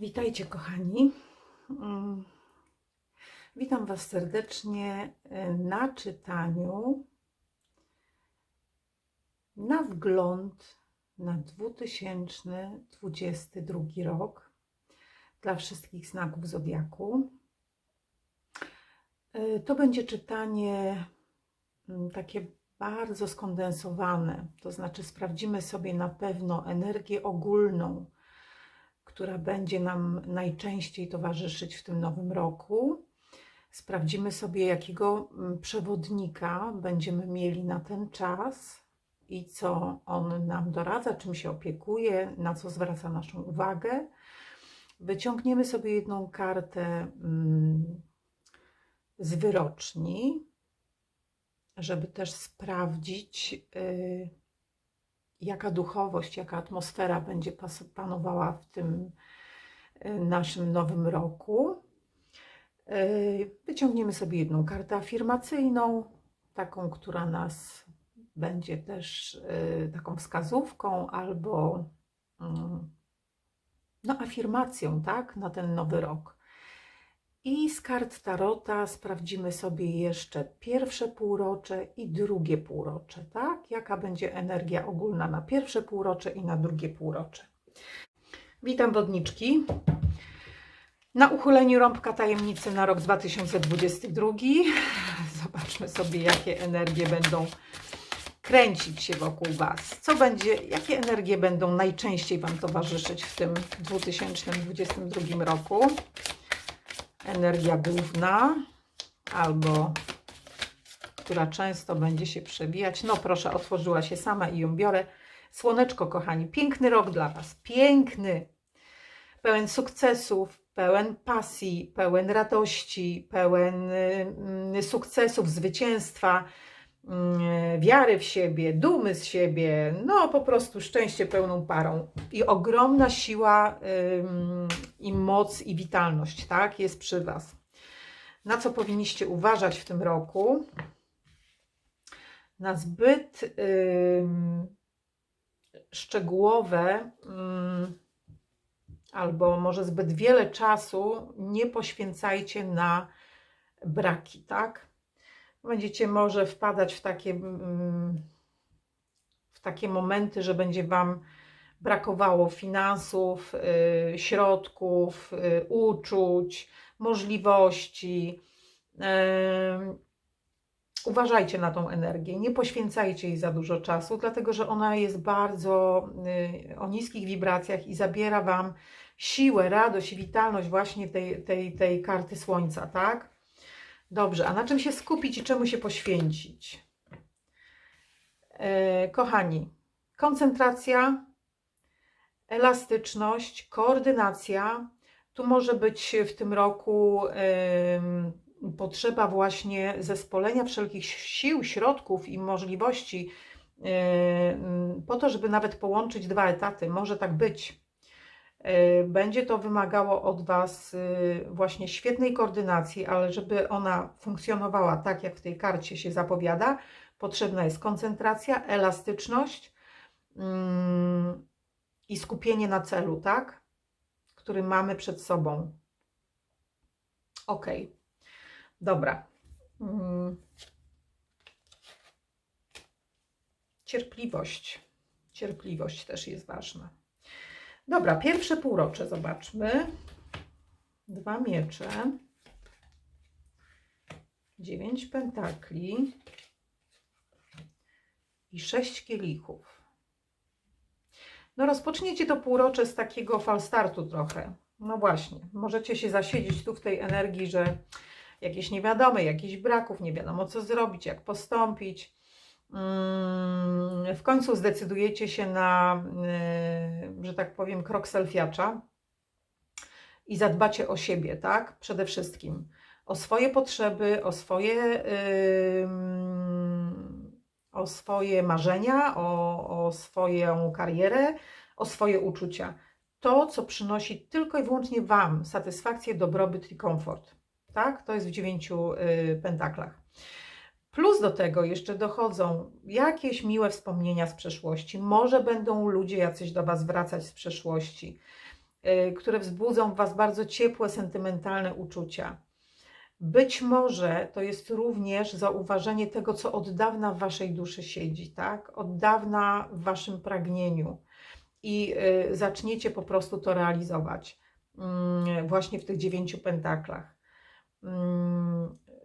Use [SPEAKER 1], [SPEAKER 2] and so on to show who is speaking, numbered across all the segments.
[SPEAKER 1] Witajcie, kochani. Mm, Witam Was serdecznie e, na czytaniu na wgląd na 2022 rok dla wszystkich znaków zodiaku. E, To będzie czytanie mm, takie bardzo skondensowane, to znaczy sprawdzimy sobie na pewno energię ogólną która będzie nam najczęściej towarzyszyć w tym nowym roku. Sprawdzimy sobie, jakiego mm, przewodnika będziemy mieli na ten czas i co on nam doradza, czym się opiekuje, na co zwraca naszą uwagę. Wyciągniemy sobie jedną kartę mm, z wyroczni, żeby też sprawdzić, y, jaka duchowość, jaka atmosfera będzie panowała w tym y, naszym nowym roku. Y, Wyciągniemy sobie jedną kartę afirmacyjną, taką, która nas będzie też y, taką wskazówką albo mm, no, afirmacją, tak, na ten nowy rok. I z kart Tarota sprawdzimy sobie jeszcze pierwsze półrocze i drugie półrocze, tak? Jaka będzie energia ogólna na pierwsze półrocze i na drugie półrocze. Witam wodniczki. Na uchyleniu rąbka tajemnicy na rok 2022. Zobaczmy sobie, jakie energie będą kręcić się wokół Was. Co będzie, jakie energie będą najczęściej Wam towarzyszyć w tym 2022 roku energia główna, albo która często będzie się przewijać. No proszę, otworzyła się sama i ją biorę. Słoneczko, kochani, piękny rok dla Was, piękny, pełen sukcesów, pełen pasji, pełen radości, pełen y, sukcesów, zwycięstwa, y, wiary w siebie, dumy z siebie, no po prostu szczęście pełną parą i ogromna siła i moc i witalność, tak, jest przy Was. Na co powinniście uważać w tym roku? Na zbyt szczegółowe albo może zbyt wiele czasu nie poświęcajcie na braki, tak? Będziecie może wpadać w takie, mm, w takie momenty, że będzie Wam brakowało finansów, y, środków, y, uczuć, możliwości. Uważajcie na tą energię, nie poświęcajcie jej za dużo czasu, dlatego że ona jest bardzo y, o niskich wibracjach i zabiera Wam siłę, radość i witalność właśnie tej, tej, tej karty Słońca, tak? Dobrze, a na czym się skupić i czemu się poświęcić? E, kochani, koncentracja, elastyczność, koordynacja. Tu może być w tym roku potrzeba właśnie zespolenia wszelkich sił, środków i możliwości po to, żeby nawet połączyć dwa etaty. Może tak być. E, Będzie to wymagało od Was y, właśnie świetnej koordynacji, ale żeby ona funkcjonowała tak, jak w tej karcie się zapowiada, potrzebna jest koncentracja, elastyczność mm, i skupienie na celu, tak? Który mamy przed sobą. Ok, dobra. Mm. Cierpliwość. Cierpliwość też jest ważna. Dobra, pierwsze półrocze zobaczmy. Dwa miecze. Dziewięć pentakli. I sześć kielichów. No rozpoczniecie to półrocze z takiego falstartu trochę. No właśnie, możecie się zasiedzieć tu w tej energii, że jakieś niewiadome, jakichś braków, nie wiadomo co zrobić, jak postąpić. Mm, W końcu zdecydujecie się na, y, że tak powiem, krok selfiacza i zadbacie o siebie, tak? Przede wszystkim o swoje potrzeby, o swoje, o swoje marzenia, o, o swoją karierę, o swoje uczucia. To, co przynosi tylko i wyłącznie Wam satysfakcję, dobrobyt i komfort. Tak? To jest w dziewięciu y, pentaklach. Plus do tego jeszcze dochodzą jakieś miłe wspomnienia z przeszłości. Może będą ludzie jacyś do Was wracać z przeszłości. y, które wzbudzą w Was bardzo ciepłe, sentymentalne uczucia. Być może to jest również zauważenie tego, co od dawna w Waszej duszy siedzi, tak? Od dawna w Waszym pragnieniu i y, zaczniecie po prostu to realizować mm, właśnie w tych dziewięciu pentaklach.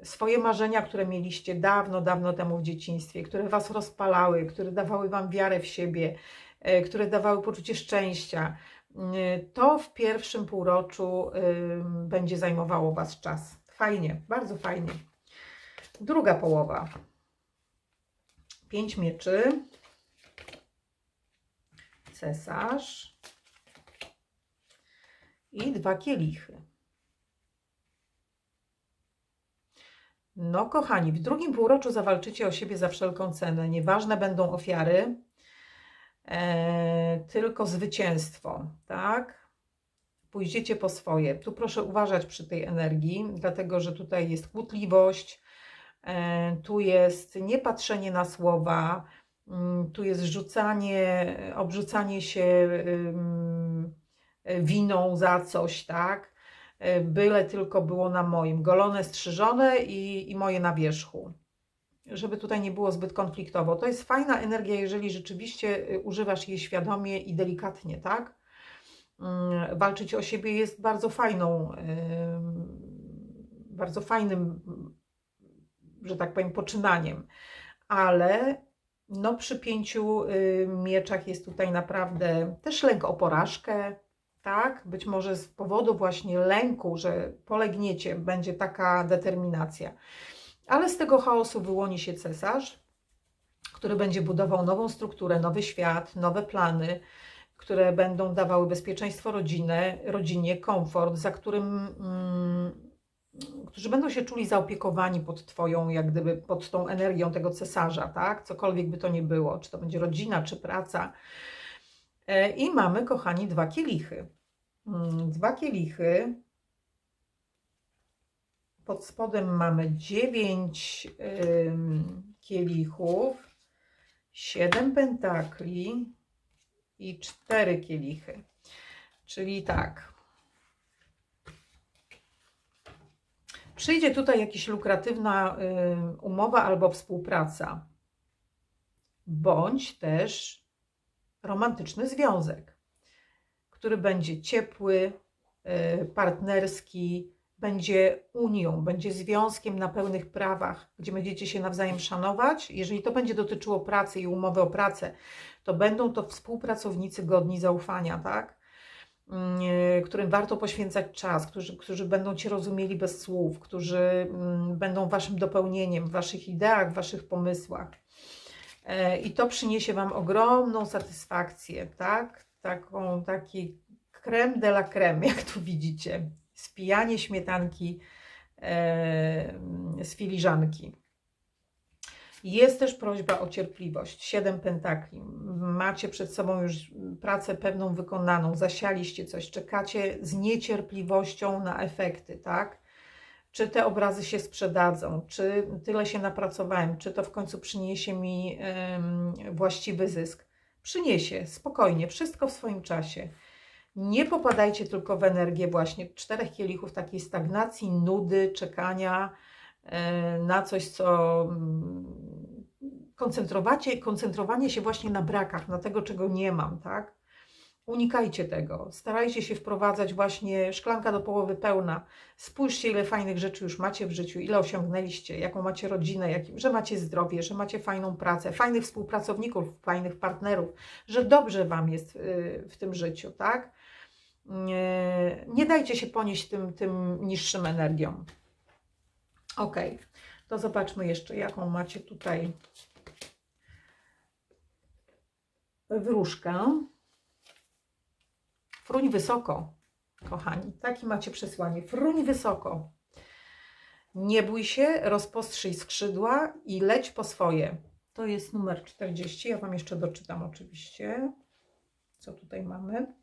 [SPEAKER 1] Swoje marzenia, które mieliście dawno, dawno temu w dzieciństwie, które Was rozpalały, które dawały Wam wiarę w siebie, y, które dawały poczucie szczęścia, y, to w pierwszym półroczu będzie zajmowało Was czas. Fajnie, bardzo fajnie. Druga połowa. Pięć mieczy cesarz i dwa kielichy. No, kochani, w drugim półroczu zawalczycie o siebie za wszelką cenę. Nieważne będą ofiary, e, tylko zwycięstwo, tak? Pójdziecie po swoje. Tu proszę uważać przy tej energii, dlatego że tutaj jest kłótliwość, e, tu jest niepatrzenie na słowa, Mm, tu jest rzucanie, obrzucanie się winą za coś, tak? E, byle tylko było na moim. Golone, strzyżone i, i moje na wierzchu. Żeby tutaj nie było zbyt konfliktowo. To jest fajna energia, jeżeli rzeczywiście y, używasz jej świadomie i delikatnie, tak? Mm, walczyć o siebie jest bardzo fajną, bardzo fajnym, że tak powiem, poczynaniem, ale no przy pięciu y, mieczach jest tutaj naprawdę też lęk o porażkę, tak? Być może z powodu właśnie lęku, że polegniecie, będzie taka determinacja. Ale z tego chaosu wyłoni się cesarz, który będzie budował nową strukturę, nowy świat, nowe plany, które będą dawały bezpieczeństwo rodzinę, rodzinie, komfort, za którym mm, którzy będą się czuli zaopiekowani pod Twoją, jak gdyby pod tą energią tego cesarza, tak? Cokolwiek by to nie było, czy to będzie rodzina, czy praca. E, I mamy, kochani, dwa kielichy. Mm, dwa kielichy. Pod spodem mamy dziewięć kielichów, siedem pentakli i cztery kielichy. Czyli tak, Przyjdzie tutaj jakaś lukratywna umowa albo współpraca, bądź też romantyczny związek, który będzie ciepły, y, partnerski, będzie unią, będzie związkiem na pełnych prawach, gdzie będziecie się nawzajem szanować. Jeżeli to będzie dotyczyło pracy i umowy o pracę, to będą to współpracownicy godni zaufania, tak? Mm, którym warto poświęcać czas, którzy, którzy będą Cię rozumieli bez słów, którzy mm, będą Waszym dopełnieniem w Waszych ideach, w Waszych pomysłach. E, I to przyniesie Wam ogromną satysfakcję, tak? Taką, taki creme de la creme, jak tu widzicie. Spijanie śmietanki e, z filiżanki. Jest też prośba o cierpliwość. Siedem pentakli. Macie przed sobą już pracę pewną wykonaną, zasialiście coś, czekacie z niecierpliwością na efekty, tak? Czy te obrazy się sprzedadzą, czy tyle się napracowałem, czy to w końcu przyniesie mi właściwy zysk. Przyniesie, spokojnie, wszystko w swoim czasie. Nie popadajcie tylko w energię właśnie czterech kielichów takiej stagnacji, nudy, czekania, E, na coś, co mm, koncentrowacie, koncentrowanie się właśnie na brakach, na tego, czego nie mam, tak? Unikajcie tego. Starajcie się wprowadzać właśnie szklanka do połowy pełna. Spójrzcie, ile fajnych rzeczy już macie w życiu, ile osiągnęliście, jaką macie rodzinę, że macie zdrowie, że macie fajną pracę, fajnych współpracowników, fajnych partnerów, że dobrze Wam jest y, w tym życiu, tak? Nie, nie dajcie się ponieść tym, tym niższym energiom. Ok, to zobaczmy jeszcze, jaką macie tutaj wróżkę. Fruń wysoko, kochani. Takie macie przesłanie. Fruń wysoko. Nie bój się, rozpostrzyj skrzydła i leć po swoje. To jest numer 40. Ja Wam jeszcze doczytam oczywiście, co tutaj mamy.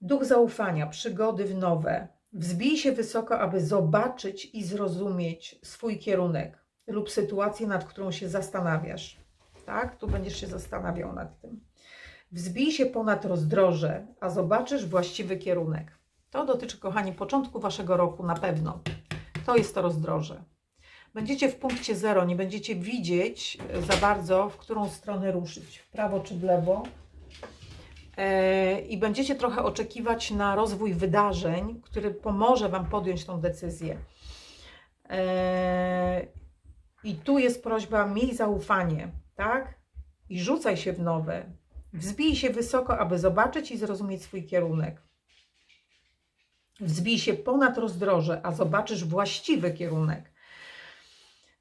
[SPEAKER 1] Duch zaufania, przygody w nowe, Wzbij się wysoko, aby zobaczyć i zrozumieć swój kierunek lub sytuację, nad którą się zastanawiasz. Tak? Tu będziesz się zastanawiał nad tym. Wzbij się ponad rozdroże, a zobaczysz właściwy kierunek. To dotyczy, kochani, początku waszego roku na pewno. To jest to rozdroże. Będziecie w punkcie zero, nie będziecie widzieć za bardzo, w którą stronę ruszyć, w prawo czy w lewo. E, I będziecie trochę oczekiwać na rozwój wydarzeń, który pomoże Wam podjąć tą decyzję. E, I tu jest prośba: miej zaufanie, tak? I rzucaj się w nowe. Wzbij się wysoko, aby zobaczyć i zrozumieć swój kierunek. Wzbij się ponad rozdroże, a zobaczysz właściwy kierunek.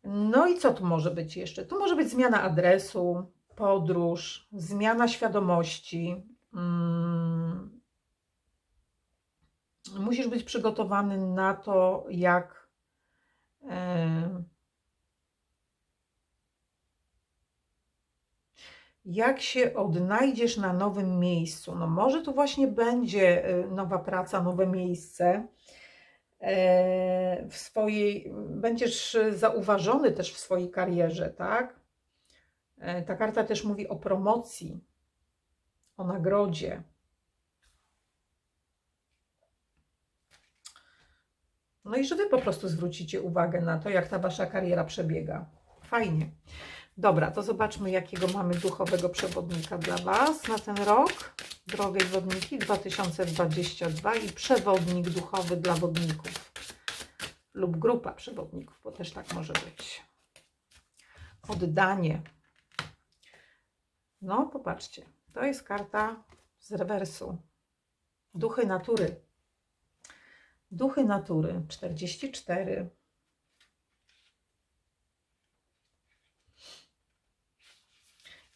[SPEAKER 1] No i co tu może być jeszcze? Tu może być zmiana adresu, podróż, zmiana świadomości. Mm. Musisz być przygotowany na to, jak. e, Jak się odnajdziesz na nowym miejscu? No może tu właśnie będzie e, nowa praca, nowe miejsce e, w swojej, będziesz zauważony też w swojej karierze, tak? E, Ta karta też mówi o promocji, o nagrodzie. No i że Wy po prostu zwrócicie uwagę na to, jak ta Wasza kariera przebiega. Fajnie. Dobra, to zobaczmy, jakiego mamy duchowego przewodnika dla Was na ten rok. Drogie wodniki 2022 i przewodnik duchowy dla wodników lub grupa przewodników, bo też tak może być. Oddanie. No, popatrzcie, to jest karta z rewersu. Duchy natury. Duchy natury 44.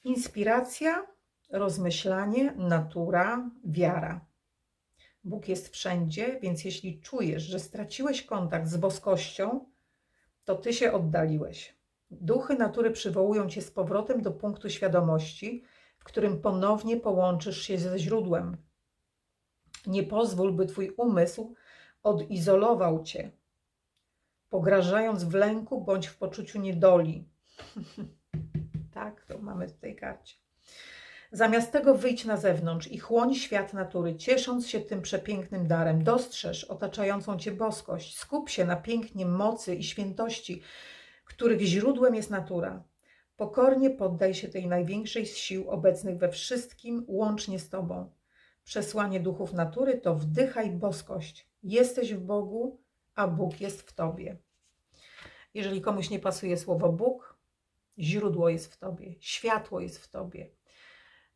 [SPEAKER 1] Inspiracja, rozmyślanie, natura, wiara. Bóg jest wszędzie, więc jeśli czujesz, że straciłeś kontakt z boskością, to ty się oddaliłeś. Duchy natury przywołują cię z powrotem do punktu świadomości, w którym ponownie połączysz się ze źródłem. Nie pozwól, by twój umysł odizolował cię, pograżając w lęku bądź w poczuciu niedoli. tak, to mamy w tej karcie. Zamiast tego wyjdź na zewnątrz i chłoń świat natury, ciesząc się tym przepięknym darem. Dostrzeż otaczającą cię boskość, skup się na pięknie mocy i świętości, których źródłem jest natura. Pokornie poddaj się tej największej z sił obecnych we wszystkim, łącznie z tobą. Przesłanie duchów natury to wdychaj boskość. Jesteś w Bogu, a Bóg jest w tobie. Jeżeli komuś nie pasuje słowo Bóg, źródło jest w tobie, światło jest w tobie.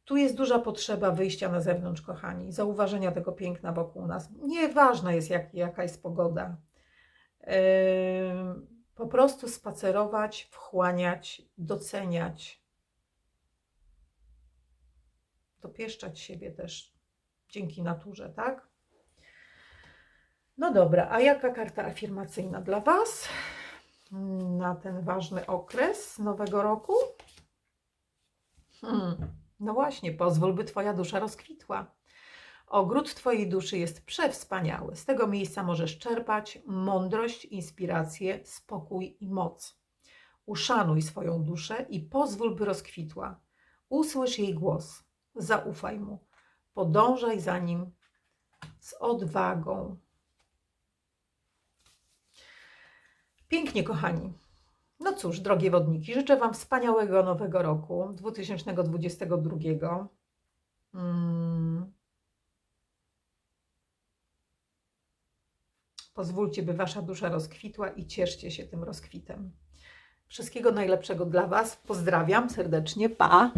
[SPEAKER 1] Tu jest duża potrzeba wyjścia na zewnątrz, kochani, zauważenia tego piękna wokół nas. Nieważna jest, jak, jaka jest pogoda. Yy, po prostu spacerować, wchłaniać, doceniać, dopieszczać siebie też dzięki naturze, tak? No dobra, a jaka karta afirmacyjna dla Was na ten ważny okres nowego roku? Hmm. No właśnie, pozwól, by Twoja dusza rozkwitła. Ogród Twojej duszy jest przewspaniały. Z tego miejsca możesz czerpać mądrość, inspirację, spokój i moc. Uszanuj swoją duszę i pozwól, by rozkwitła. Usłysz jej głos. Zaufaj mu. Podążaj za nim z odwagą. Pięknie, kochani. No cóż, drogie wodniki, życzę Wam wspaniałego nowego roku 2022. Mm. Pozwólcie, by Wasza dusza rozkwitła i cieszcie się tym rozkwitem. Wszystkiego najlepszego dla Was. Pozdrawiam serdecznie. Pa!